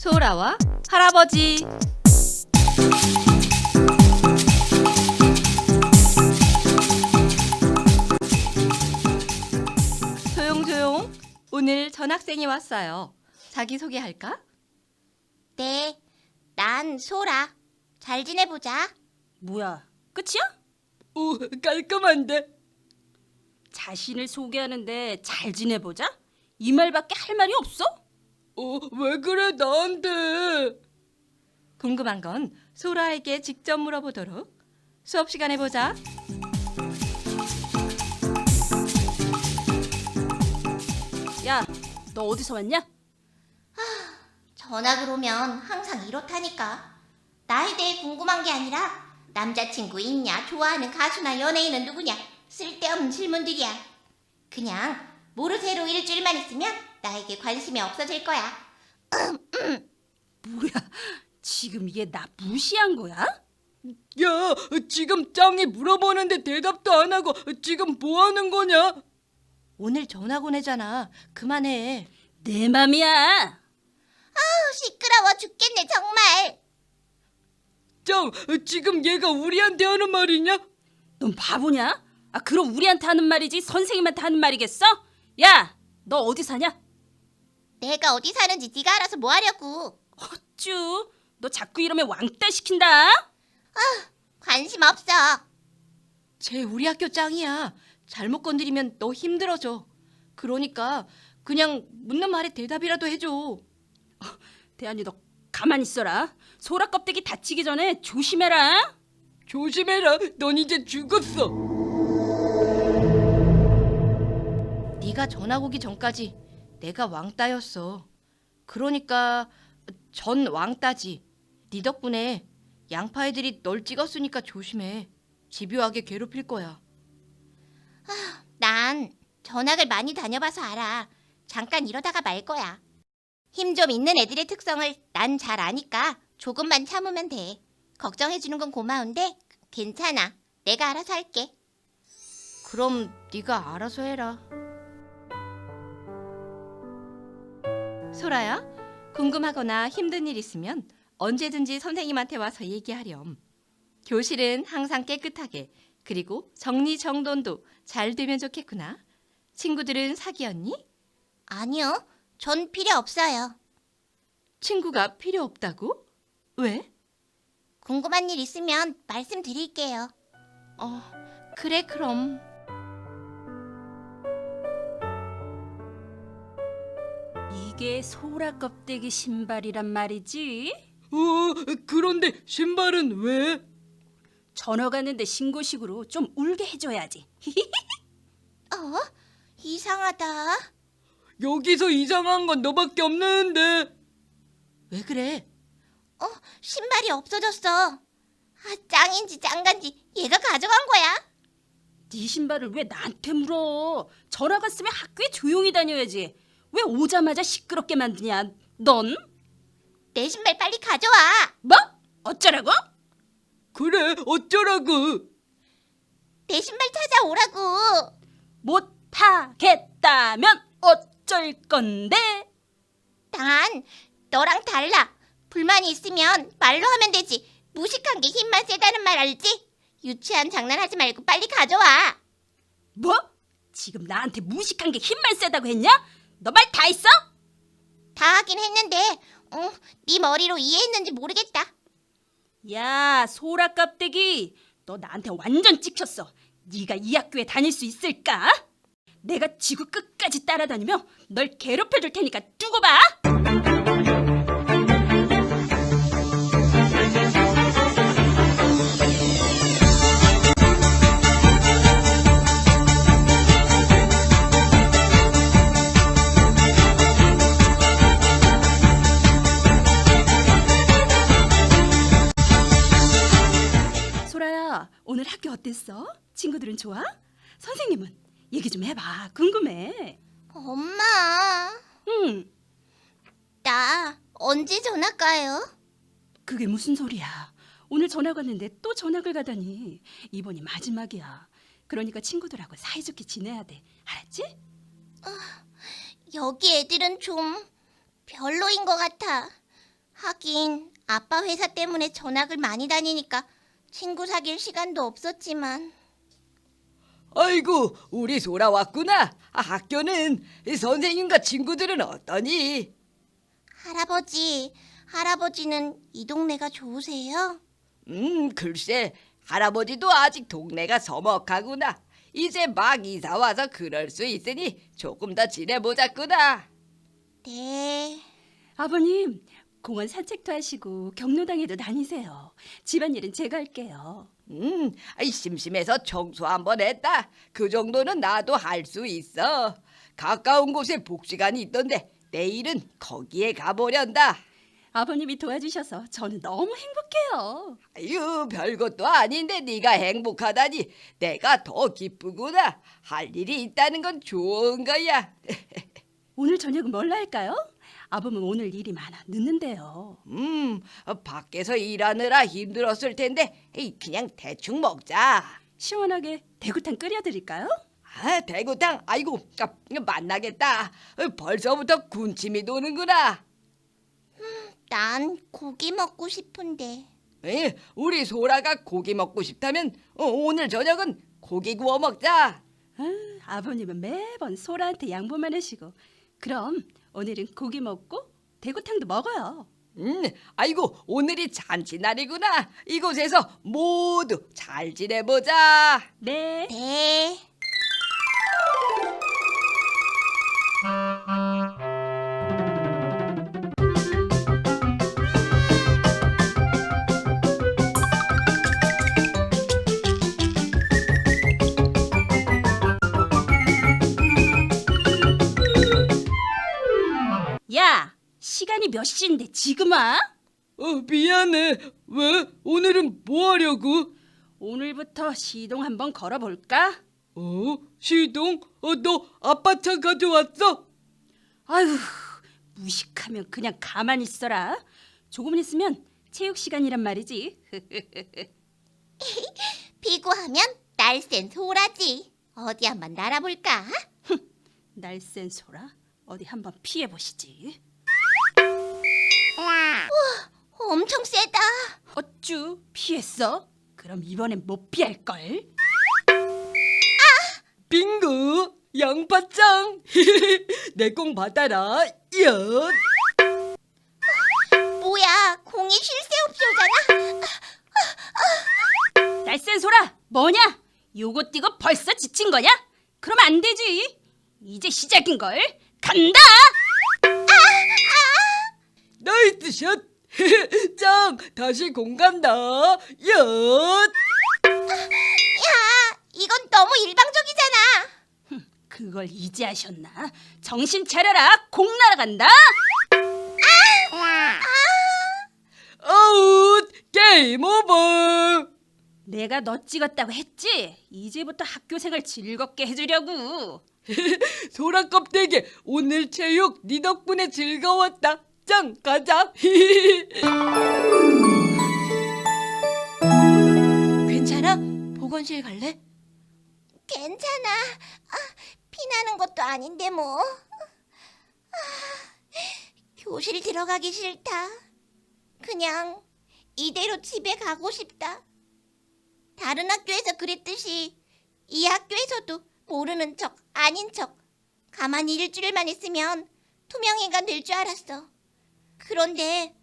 소라와 할아버지 조용조용 오늘 전학생이 왔어요. 자기소개할까? 네, 난 소라. 잘 지내보자. 뭐야? 끝이야? 오 깔끔한데 자신을 소개하는데 잘 지내보자? 이 말밖에 할 말이 없어? 어 왜 그래 나한테 궁금한 건 소라에게 직접 물어보도록 수업 시간에 보자 야, 너 어디서 왔냐? 전학을 오면 항상 이렇다니까. 나에 대해 궁금한 게 아니라 남자친구 있냐, 좋아하는 가수나 연예인은 누구냐, 쓸데없는 질문들이야. 그냥 모르쇠로 일주일만 있으면 나에게 관심이 없어질 거야. 뭐야? 지금 이게 나 무시한 거야? 야 지금 짱이 물어보는데 대답도 안 하고 지금 뭐 하는 거냐 오늘 전학 오네잖아 그만해 내 맘이야. 시끄러워 죽겠네, 정말. 짱 지금 얘가 우리한테 하는 말이냐 넌 바보냐? 아, 그럼 우리한테 하는 말이지 선생님한테 하는 말이겠어? 야, 너 어디 사냐? 내가 어디 사는지 네가 알아서 뭐 하려고. 쭈, 너 자꾸 이러면 왕따 시킨다. 관심 없어. 쟤 우리 학교 짱이야 잘못 건드리면 너 힘들어져 그러니까 그냥 묻는 말에 대답이라도 해줘 대한이 너 가만히 있어라. 소라 껍데기 다치기 전에 조심해라. 조심해라 넌 이제 죽었어 네가 전학 오기 전까지 내가 왕따였어 그러니까 전 왕따지 네 덕분에 양파 애들이 널 찍었으니까 조심해 집요하게 괴롭힐 거야 난 전학을 많이 다녀봐서 알아. 잠깐 이러다가 말 거야. 힘 좀 있는 애들의 특성을 난 잘 아니까 조금만 참으면 돼. 걱정해주는 건 고마운데 괜찮아. 내가 알아서 할게. 그럼 네가 알아서 해라. 소라야, 궁금하거나 힘든 일 있으면 언제든지 선생님한테 와서 얘기하렴. 교실은 항상 깨끗하게 그리고 정리정돈도 잘 되면 좋겠구나. 친구들은 사귀었니? 아니요. 전 필요 없어요. 친구가 필요 없다고? 왜? 궁금한 일 있으면 말씀드릴게요. 어, 그래 그럼. 이게 소라 껍데기 신발이란 말이지? 어, 그런데 신발은 왜? 전화 갔는데 신고식으로 좀 울게 해줘야지. 어? 이상하다. 여기서 이상한 건 너밖에 없는데. 왜 그래? 어? 신발이 없어졌어. 아, 짱인지 짱간지 얘가 가져간 거야. 네 신발을 왜 나한테 물어? 전화 갔으면 학교에 조용히 다녀야지. 왜 오자마자 시끄럽게 만드냐? 넌? 내 신발 빨리 가져와. 뭐? 어쩌라고? 그래, 어쩌라고? 내 신발 찾아오라고. 못하겠다면 어쩔 건데? 난 너랑 달라. 불만이 있으면 말로 하면 되지. 무식한 게 힘만 세다는 말 알지? 유치한 장난하지 말고 빨리 가져와. 뭐? 지금 나한테 무식한 게 힘만 세다고 했냐? 너 말 다 했어? 다 하긴 했는데, 어, 네 머리로 이해했는지 모르겠다. 야, 소라 껍데기. 너 나한테 완전 찍혔어. 네가 이 학교에 다닐 수 있을까? 내가 지구 끝까지 따라다니며 널 괴롭혀 줄 테니까 두고 봐. 좋아? 선생님은 얘기 좀 해봐. 궁금해. 엄마, 응, 나 언제 전학 가요? 그게 무슨 소리야? 오늘 전학 왔는데 또 전학을 가다니. 이번이 마지막이야. 그러니까 친구들하고 사이좋게 지내야 돼. 알았지? 여기 애들은 좀 별로인 것 같아. 하긴 아빠 회사 때문에 전학을 많이 다니니까 친구 사귈 시간도 없었지만 아이고, 우리 소라 왔구나. 아, 학교는 선생님과 친구들은 어떠니? 할아버지, 할아버지는 이 동네가 좋으세요? 음, 글쎄, 할아버지도 아직 동네가 서먹하구나. 이제 막 이사 와서 그럴 수 있으니 조금 더 지내보자꾸나. 네. 아버님, 공원 산책도 하시고 경로당에도 다니세요. 집안일은 제가 할게요. 음, 아이, 심심해서 청소 한번 했다. 그 정도는 나도 할 수 있어. 가까운 곳에 복지관이 있던데 내일은 거기에 가보련다. 아버님이 도와주셔서 저는 너무 행복해요. 아유, 별것도 아닌데 네가 행복하다니 내가 더 기쁘구나. 할 일이 있다는 건 좋은 거야. 오늘 저녁은 뭘로 할까요? 아범은 오늘 일이 많아 늦는데요. 음, 어, 밖에서 일하느라 힘들었을 텐데 에이, 그냥 대충 먹자. 시원하게 대구탕 끓여드릴까요? 아, 대구탕, 아이고, 아, 만나겠다. 어, 벌써부터 군침이 도는구나. 난 고기 먹고 싶은데. 에, 우리 소라가 고기 먹고 싶다면 어, 오늘 저녁은 고기 구워 먹자. 아, 아버님은 매번 소라한테 양보만 하시고 그럼 오늘은 고기 먹고 대구탕도 먹어요. 음, 아이고, 오늘이 잔치날이구나. 이곳에서 모두 잘 지내보자. 네. 네. 시간이 몇 시인데 지금 와? 어, 미안해. 왜? 오늘은 뭐 하려고? 오늘부터 시동 한번 걸어볼까? 어? 시동? 어, 너 아빠 차 가져왔어? 아유, 무식하면 그냥 가만히 있어라. 조금 있으면 체육 시간이란 말이지. 피구하면 날쌘 소라지. 어디 한번 날아볼까? 날쌘 소라 어디 한번 피해 보시지. 엄청 세다. 어쭈 피했어? 그럼 이번엔 못 피할 걸. 빙고 양파짱 내 공 받아라 엿 뭐야, 공이 쉴새 없이 오잖아. 날쌘 소라 뭐냐? 요거 뛰고 벌써 지친 거냐? 그럼 안 되지. 이제 시작인 걸. 간다. 나이스 샷 짱 다시 공 간다 엿 야, 이건 너무 일방적이잖아. 그걸 이제 하셨나? 정신 차려라. 공 날아간다. 아웃 게임 오버 내가 너 찍었다고 했지? 이제부터 학교 생활 즐겁게 해주려고. 소라 껍데기 오늘 체육 네 덕분에 즐거웠다 짱 가자 괜찮아? 보건실 갈래? 괜찮아. 아, 피나는 것도 아닌데 뭐. 아, 교실 들어가기 싫다. 그냥 이대로 집에 가고 싶다. 다른 학교에서 그랬듯이 이 학교에서도 모르는 척, 아닌 척, 가만히 일주일만 있으면 투명인간 될줄 알았어. 그런데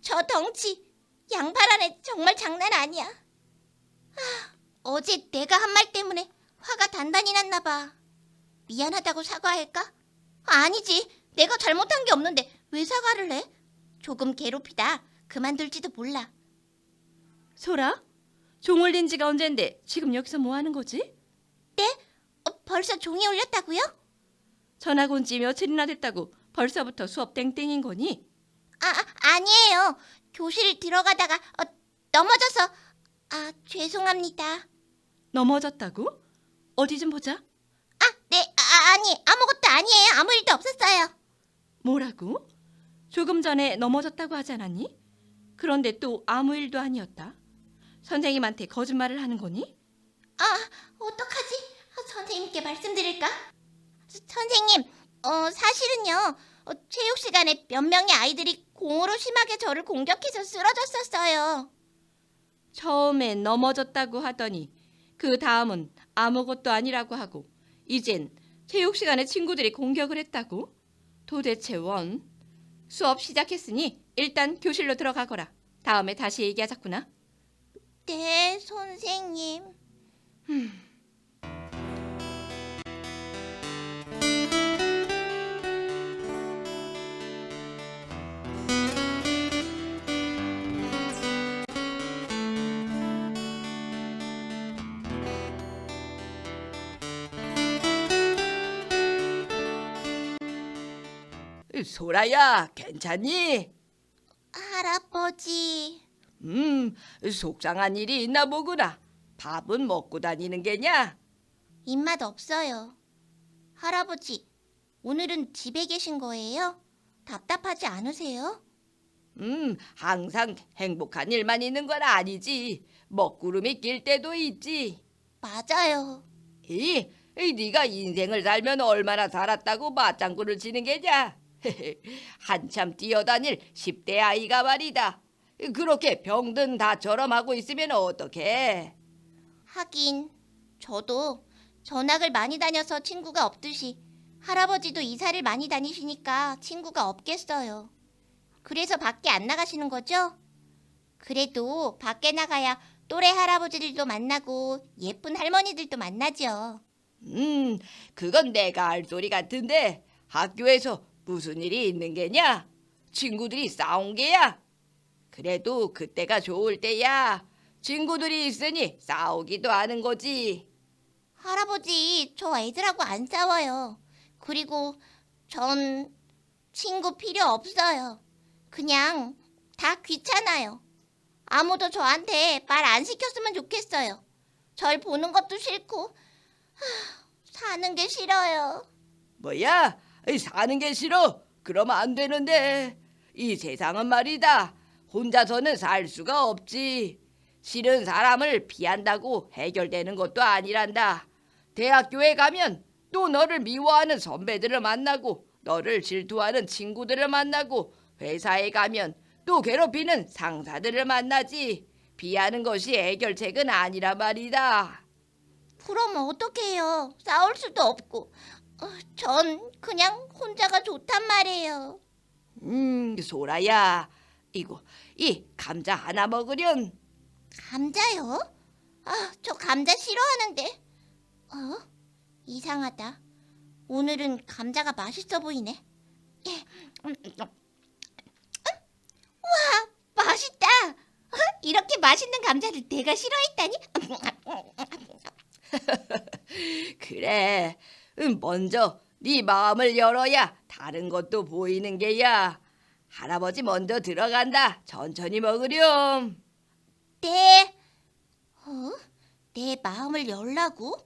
저 덩치, 양팔 안에 정말 장난 아니야. 아, 어제 내가 한 말 때문에 화가 단단히 났나 봐. 미안하다고 사과할까? 아니지. 내가 잘못한 게 없는데 왜 사과를 해? 조금 괴롭히다. 그만둘지도 몰라. 소라? 종 올린 지가 언젠데 지금 여기서 뭐 하는 거지? 네? 어, 벌써 종이 울렸다고요? 전학 온 지 며칠이나 됐다고 벌써부터 수업 땡땡인 거니? 아, 아, 아니에요. 교실 들어가다가 어, 넘어져서 아, 죄송합니다. 넘어졌다고? 어디 좀 보자. 아, 네. 아, 아니. 아무것도 아니에요. 아무 일도 없었어요. 뭐라고? 조금 전에 넘어졌다고 하지 않았니? 그런데 또 아무 일도 아니었다. 선생님한테 거짓말을 하는 거니? 아, 어떡하지? 아, 선생님께 말씀드릴까? 서- 선생님, 어, 사실은요, 어, 체육 시간에 몇 명의 아이들이 공으로 심하게 저를 공격해서 쓰러졌었어요. 처음엔 넘어졌다고 하더니 그 다음은 아무것도 아니라고 하고 이젠 체육 시간에 친구들이 공격을 했다고? 도대체 원? 수업 시작했으니 일단 교실로 들어가거라. 다음에 다시 얘기하자꾸나. 네, 선생님. 소라야, 괜찮니? 할아버지. 음, 속상한 일이 있나 보구나. 밥은 먹고 다니는 게냐? 입맛 없어요. 할아버지, 오늘은 집에 계신 거예요? 답답하지 않으세요? 음, 항상 행복한 일만 있는 건 아니지. 먹구름이 낄 때도 있지. 맞아요. 이, 이 네가 인생을 살면 얼마나 살았다고 맞장구를 치는 게냐? 한참 뛰어다닐 10대 아이가 말이다. 그렇게 병든 다처럼 하고 있으면 어떡해? 하긴, 저도 전학을 많이 다녀서 친구가 없듯이 할아버지도 이사를 많이 다니시니까 친구가 없겠어요. 그래서 밖에 안 나가시는 거죠? 그래도 밖에 나가야 또래 할아버지들도 만나고 예쁜 할머니들도 만나죠. 음, 그건 내가 알 소리 같은데 학교에서 무슨 일이 있는 게냐? 친구들이 싸운 게야? 그래도 그때가 좋을 때야. 친구들이 있으니 싸우기도 하는 거지. 할아버지, 저 애들하고 안 싸워요. 그리고 전 친구 필요 없어요. 그냥 다 귀찮아요. 아무도 저한테 말 안 시켰으면 좋겠어요. 절 보는 것도 싫고, 하, 사는 게 싫어요. 뭐야? 이 사는 게 싫어? 그러면 안 되는데. 이 세상은 말이다. 혼자서는 살 수가 없지. 싫은 사람을 피한다고 해결되는 것도 아니란다. 대학교에 가면 또 너를 미워하는 선배들을 만나고 너를 질투하는 친구들을 만나고 회사에 가면 또 괴롭히는 상사들을 만나지. 피하는 것이 해결책은 아니란 말이다. 그럼 어떡해요? 싸울 수도 없고. 어, 전 그냥 혼자가 좋단 말이에요. 음, 소라야. 이거 이 감자 하나 먹으련. 감자요? 아, 저 감자 싫어하는데. 어? 이상하다. 오늘은 감자가 맛있어 보이네. 예, 음, 음, 음. 와, 맛있다. 어? 이렇게 맛있는 감자를 내가 싫어했다니? 그래. 음, 먼저 네 마음을 열어야 다른 것도 보이는 게야. 할아버지 먼저 들어간다. 천천히 먹으렴. 네. 어? 내 마음을 열라고?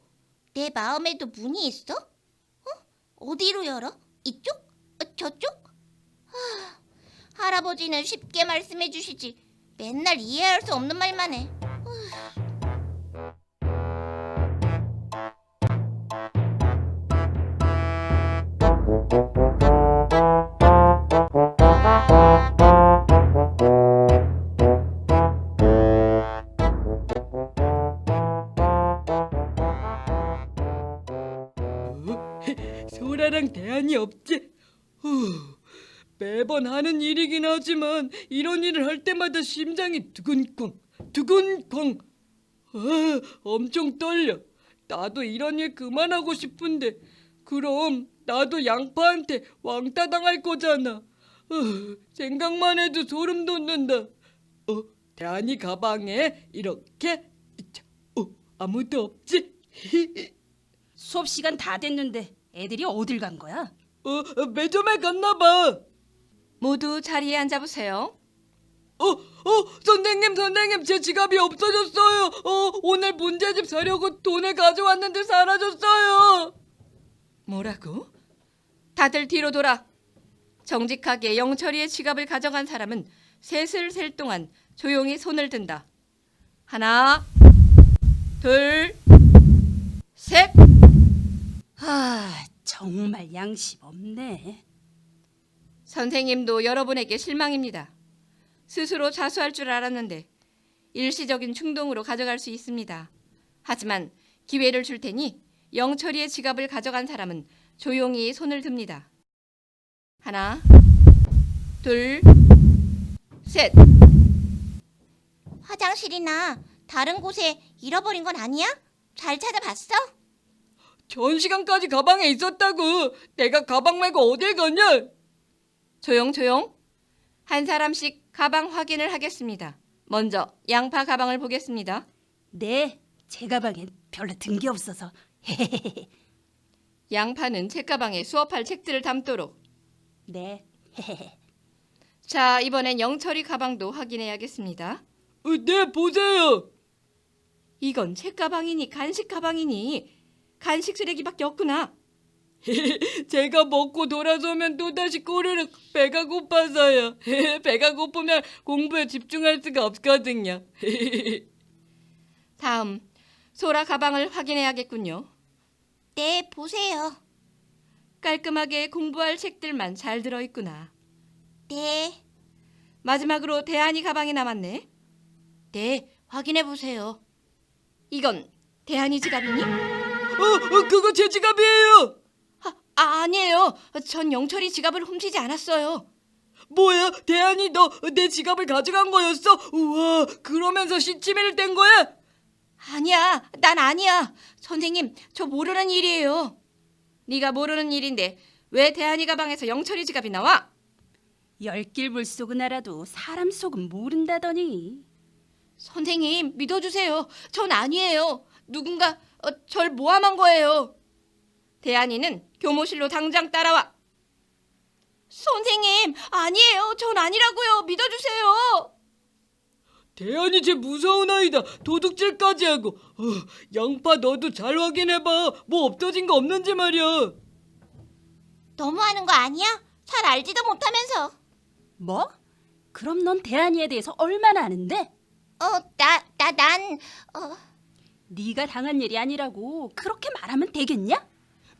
내 마음에도 문이 있어? 어? 어디로 열어? 이쪽? 어, 저쪽? 하, 할아버지는 쉽게 말씀해 주시지. 맨날 이해할 수 없는 말만 해. 하지만 이런 일을 할 때마다 심장이 두근쾅, 두근쾅. 아, 엄청 떨려. 나도 이런 일 그만하고 싶은데 그럼 나도 양파한테 왕따 당할 거잖아. 어, 생각만 해도 소름 돋는다. 어, 대안이 가방에 이렇게 자, 어, 아무도 없지? 수업 시간 다 됐는데 애들이 어딜 간 거야? 어, 어, 매점에 갔나 봐. 모두 자리에 앉아보세요. 어, 어, 선생님, 선생님, 제 지갑이 없어졌어요. 어, 오늘 문제집 사려고 돈을 가져왔는데 사라졌어요. 뭐라고? 다들 뒤로 돌아. 정직하게 영철이의 지갑을 가져간 사람은 셋을 셀 동안 조용히 손을 든다. 하나, 둘, 셋. 아, 정말 양심 없네. 선생님도 여러분에게 실망입니다. 스스로 자수할 줄 알았는데 일시적인 충동으로 가져갈 수 있습니다. 하지만 기회를 줄 테니 영철이의 지갑을 가져간 사람은 조용히 손을 듭니다. 하나, 둘, 셋. 화장실이나 다른 곳에 잃어버린 건 아니야? 잘 찾아봤어? 전 시간까지 가방에 있었다고. 내가 가방 말고 어딜 갔냐? 조용 조용. 한 사람씩 가방 확인을 하겠습니다. 먼저 양파 가방을 보겠습니다. 네, 제 가방엔 별로 든 게 없어서. 양파는 책가방에 수업할 책들을 담도록. 네. 자, 이번엔 영철이 가방도 확인해야겠습니다. 어, 네, 보세요. 이건 책가방이니 간식 가방이니 간식 쓰레기밖에 없구나. 제가 먹고 돌아서면 또다시 꼬르륵 배가 고파서요. 배가 고프면 공부에 집중할 수가 없거든요. 다음 소라 가방을 확인해야겠군요. 네, 보세요. 깔끔하게 공부할 책들만 잘 들어 있구나. 네. 마지막으로 대한이 가방이 남았네. 네, 확인해 보세요. 이건 대한이 지갑이니? 어, 어, 그거 제 지갑이에요. 아, 아 아니에요. 전 영철이 지갑을 훔치지 않았어요. 뭐야? 대한이 너 내 지갑을 가져간 거였어? 우와, 그러면서 시치미를 뗀 거야? 아니야, 난 아니야. 선생님, 저 모르는 일이에요. 네가 모르는 일인데 왜 대한이 가방에서 영철이 지갑이 나와? 열길 물속은 알아도 사람 속은 모른다더니. 선생님, 믿어주세요. 전 아니에요. 누군가 어, 절 모함한 거예요. 대한이는 교무실로 당장 따라와. 선생님, 아니에요. 전 아니라고요. 믿어주세요. 대한이 제 무서운 아이다. 도둑질까지 하고. 어, 양파 너도 잘 확인해봐. 뭐 없어진 거 없는지 말이야. 너무하는 거 아니야? 잘 알지도 못하면서. 뭐? 그럼 넌 대한이에 대해서 얼마나 아는데? 어, 나, 나, 난, 어, 네가 당한 일이 아니라고 그렇게 말하면 되겠냐?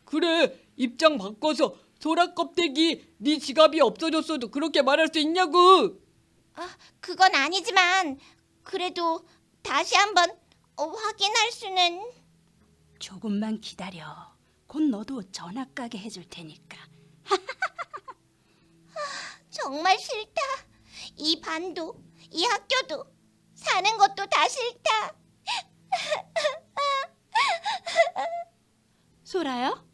그래, 입장 바꿔서 소라 껍데기 네 지갑이 없어졌어도 그렇게 말할 수 있냐고. 아, 그건 아니지만, 그래도 다시 한번 어, 확인할 수는. 조금만 기다려. 곧 너도 전학 가게 해줄 테니까. 정말 싫다. 이 반도, 이 학교도, 사는 것도 다 싫다. 소라요?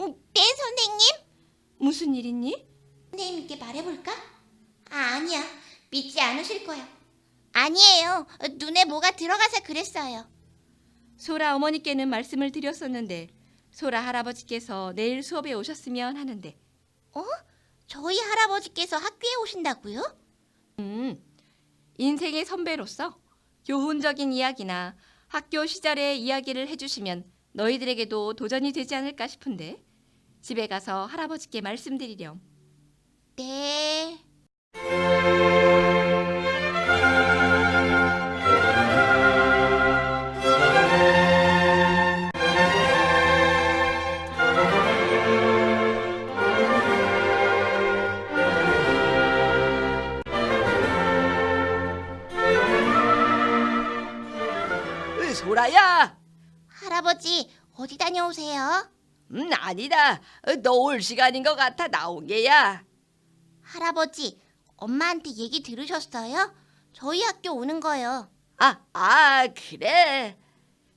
음, 네, 선생님? 무슨 일 있니? 선생님께 말해볼까? 아, 아니야. 믿지 않으실 거야. 아니에요. 눈에 뭐가 들어가서 그랬어요. 소라 어머니께는 말씀을 드렸었는데 소라 할아버지께서 내일 수업에 오셨으면 하는데 어? 저희 할아버지께서 학교에 오신다고요? 음, 인생의 선배로서 교훈적인 이야기나 학교 시절의 이야기를 해주시면 너희들에게도 도전이 되지 않을까 싶은데 집에 가서 할아버지께 말씀드리렴. 네. 아버지, 어디 다녀오세요? 음, 아니다. 어, 너올 시간인 것 같아 나온 게야. 할아버지, 엄마한테 얘기 들으셨어요? 저희 학교 오는 거요. 아, 아, 그래.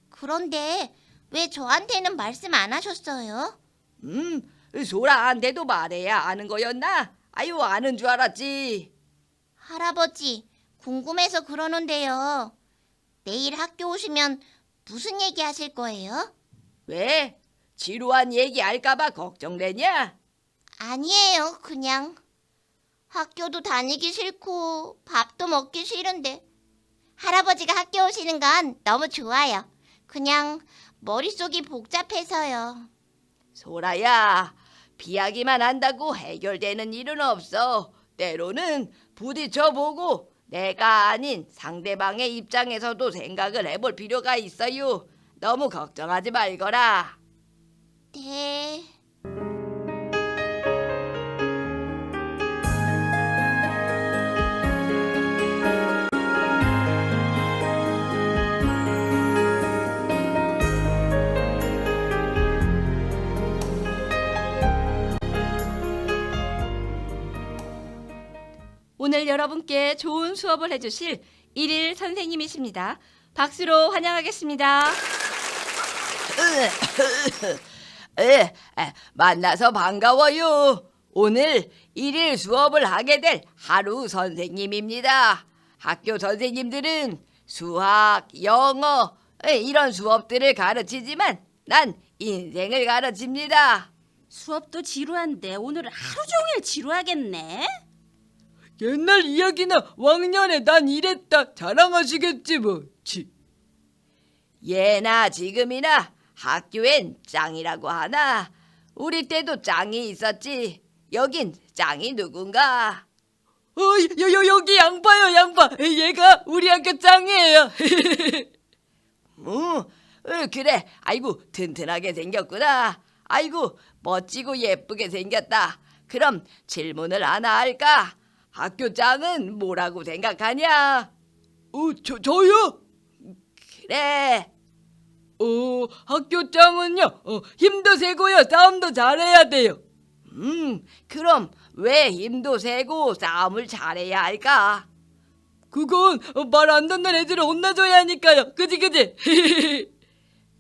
그런데 왜 저한테는 말씀 안 하셨어요? 음, 소라한테도 말해야 아는 거였나? 아유, 아는 줄 알았지. 할아버지, 궁금해서 그러는데요. 내일 학교 오시면 무슨 얘기 하실 거예요? 왜? 지루한 얘기 할까봐 걱정되냐? 아니에요, 그냥. 학교도 다니기 싫고 밥도 먹기 싫은데 할아버지가 학교 오시는 건 너무 좋아요. 그냥 머릿속이 복잡해서요. 소라야, 비하기만 한다고 해결되는 일은 없어. 때로는 부딪혀보고 내가 아닌 상대방의 입장에서도 생각을 해볼 필요가 있어요. 너무 걱정하지 말거라. 네. 오늘 여러분께 좋은 수업을 해주실 일일 선생님이십니다. 박수로 환영하겠습니다. 에, 에, 만나서 반가워요. 오늘 일일 수업을 하게 될 하루 선생님입니다. 학교 선생님들은 수학, 영어 에, 이런 수업들을 가르치지만 난 인생을 가르칩니다. 수업도 지루한데 오늘은 하루 종일 지루하겠네. 옛날 이야기나 왕년에 난 이랬다 자랑하시겠지 뭐. 치. 예나 지금이나 학교엔 짱이라고 하나. 우리 때도 짱이 있었지. 여긴 짱이 누군가? 어, 여, 여, 여기 양파요 양파. 얘가 우리 학교 짱이에요. 응, 어, 그래. 아이고 튼튼하게 생겼구나. 아이고 멋지고 예쁘게 생겼다. 그럼 질문을 하나 할까? 학교 짱은 뭐라고 생각하냐? 어, 저, 저요? 그래. 어, 학교 짱은요. 어, 힘도 세고요. 싸움도 잘해야 돼요. 음, 그럼 왜 힘도 세고 싸움을 잘해야 할까? 그건 어, 말안 듣는 애들을 혼내줘야 하니까요. 그지 그지?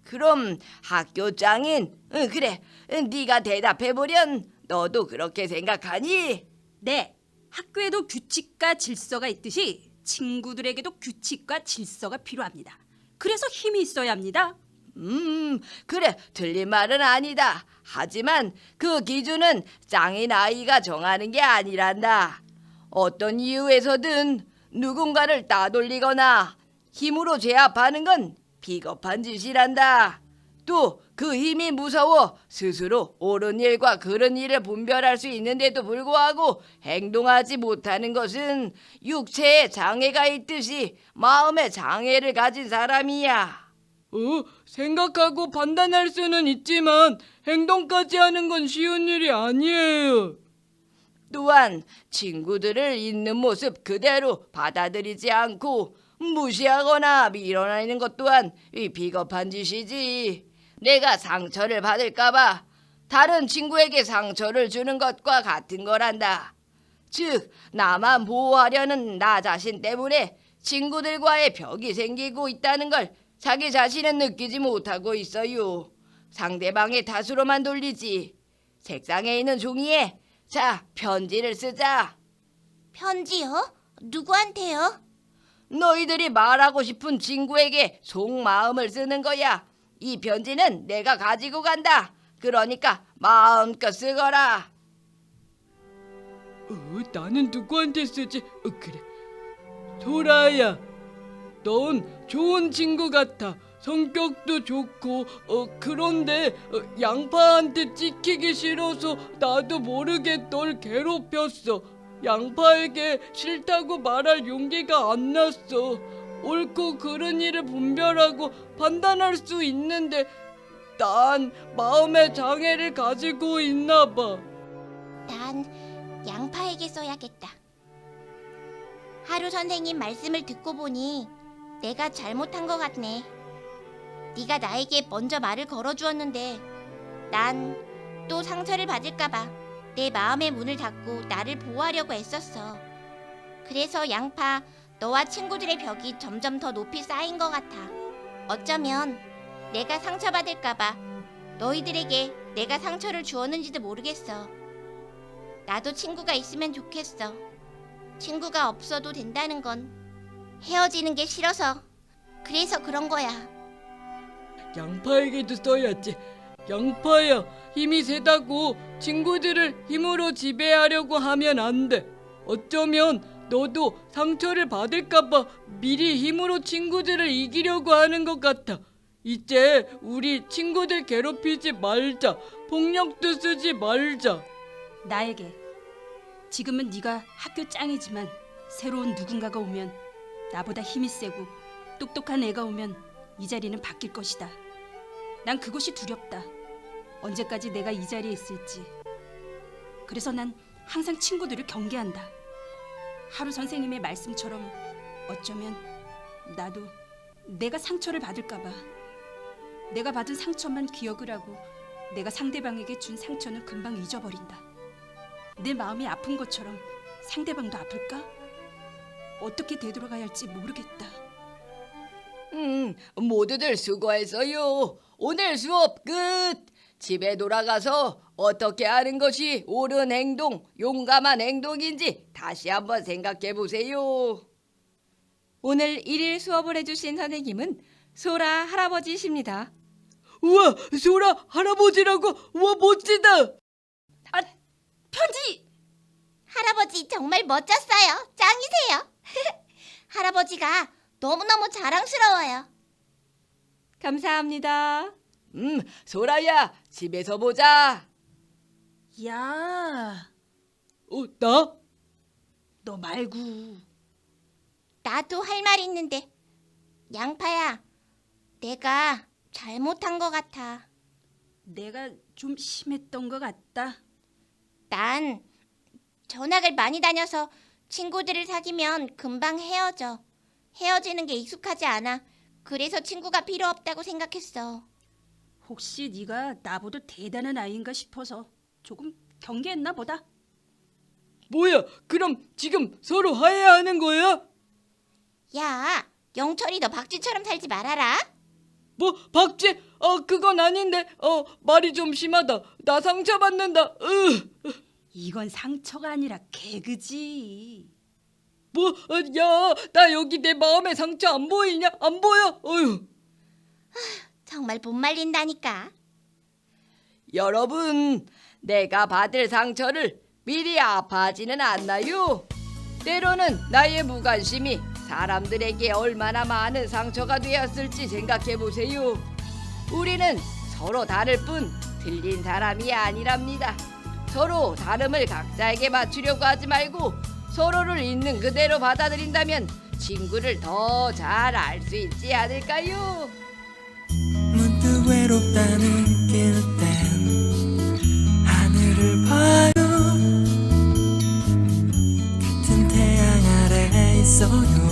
그럼 학교 짱인 응, 그래 응, 네가 대답해 보련 너도 그렇게 생각하니? 네, 학교에도 규칙과 질서가 있듯이 친구들에게도 규칙과 질서가 필요합니다. 그래서 힘이 있어야 합니다. 음 그래 틀린 말은 아니다 하지만 그 기준은 짱인 아이가 정하는 게 아니란다 어떤 이유에서든 누군가를 따돌리거나 힘으로 제압하는 건 비겁한 짓이란다 또 그 힘이 무서워 스스로 옳은 일과 그른 일을 분별할 수 있는데도 불구하고 행동하지 못하는 것은 육체에 장애가 있듯이 마음에 장애를 가진 사람이야. 어, 생각하고 판단할 수는 있지만 행동까지 하는 건 쉬운 일이 아니에요. 또한 친구들을 있는 모습 그대로 받아들이지 않고 무시하거나 밀어내는 것 또한 이 비겁한 짓이지. 내가 상처를 받을까봐 다른 친구에게 상처를 주는 것과 같은 거란다. 즉, 나만 보호하려는 나 자신 때문에 친구들과의 벽이 생기고 있다는 걸 자기 자신은 느끼지 못하고 있어요. 상대방의 탓으로만 돌리지. 책상에 있는 종이에 자, 편지를 쓰자. 편지요? 누구한테요? 너희들이 말하고 싶은 친구에게 속마음을 쓰는 거야. 이 편지는 내가 가지고 간다. 그러니까 마음껏 쓰거라. 어, 나는 누구한테 쓰지? 어, 그래. 소라야, 넌 좋은 친구 같아. 성격도 좋고, 어, 그런데 어, 양파한테 찍히기 싫어서 나도 모르게 널 괴롭혔어. 양파에게 싫다고 말할 용기가 안 났어. 옳고 그른 일을 분별하고 판단할 수 있는데 난 마음의 장애를 가지고 있나 봐. 난 양파에게 써야겠다. 하루 선생님 말씀을 듣고 보니 내가 잘못한 것 같네. 네가 나에게 먼저 말을 걸어주었는데 난 또 상처를 받을까봐 내 마음의 문을 닫고 나를 보호하려고 애썼어. 그래서 양파 너와 친구들의 벽이 점점 더 높이 쌓인 것 같아. 어쩌면 내가 상처받을까봐 너희들에게 내가 상처를 주었는지도 모르겠어. 나도 친구가 있으면 좋겠어. 친구가 없어도 된다는 건 헤어지는 게 싫어서 그래서 그런 거야. 양파에게도 써야지. 양파야, 힘이 세다고 친구들을 힘으로 지배하려고 하면 안 돼. 어쩌면 너도 상처를 받을까봐 미리 힘으로 친구들을 이기려고 하는 것 같아. 이제 우리 친구들 괴롭히지 말자. 폭력도 쓰지 말자. 나에게 지금은 네가 학교 짱이지만 새로운 누군가가 오면 나보다 힘이 세고 똑똑한 애가 오면 이 자리는 바뀔 것이다. 난 그것이 두렵다. 언제까지 내가 이 자리에 있을지. 그래서 난 항상 친구들을 경계한다. 하루 선생님의 말씀처럼 어쩌면 나도 내가 상처를 받을까봐 내가 받은 상처만 기억을 하고 내가 상대방에게 준 상처는 금방 잊어버린다. 내 마음이 아픈 것처럼 상대방도 아플까? 어떻게 되돌아가야 할지 모르겠다. 음, 모두들 수고했어요. 오늘 수업 끝. 집에 돌아가서 어떻게 하는 것이 옳은 행동, 용감한 행동인지 다시 한번 생각해 보세요. 오늘 일일 수업을 해주신 선생님은 소라 할아버지십니다. 우와, 소라 할아버지라고. 우와, 멋지다. 편지 할아버지 정말 멋졌어요. 짱이세요. 할아버지가 너무너무 자랑스러워요. 감사합니다. 음, 소라야, 집에서 보자. 야, 어, 나? 너 말고 나도 할 말 있는데. 양파야, 내가 잘못한 것 같아. 내가 좀 심했던 것 같다. 난 전학을 많이 다녀서 친구들을 사귀면 금방 헤어져. 헤어지는 게 익숙하지 않아. 그래서 친구가 필요 없다고 생각했어. 혹시 네가 나보다 대단한 아이인가 싶어서 조금 경계했나 보다. 뭐야, 그럼 지금 서로 화해하는 거야? 야, 영철이 너 박쥐처럼 살지 말아라. 뭐, 박쥐? 어, 그건 아닌데. 어, 말이 좀 심하다. 나 상처받는다. 으. 이건 상처가 아니라 개그지. 뭐, 어, 야, 나 여기 내 마음의 상처 안 보이냐? 안 보여? 어휴. 정말 못 말린다니까. 여러분, 내가 받을 상처를 미리 아파하지는 않나요? 때로는 나의 무관심이 사람들에게 얼마나 많은 상처가 되었을지 생각해 보세요. 우리는 서로 다를 뿐 틀린 사람이 아니랍니다. 서로 다름을 각자에게 맞추려고 하지 말고 서로를 있는 그대로 받아들인다면 친구를 더 잘 알 수 있지 않을까요? 문득 외롭다 느 봐요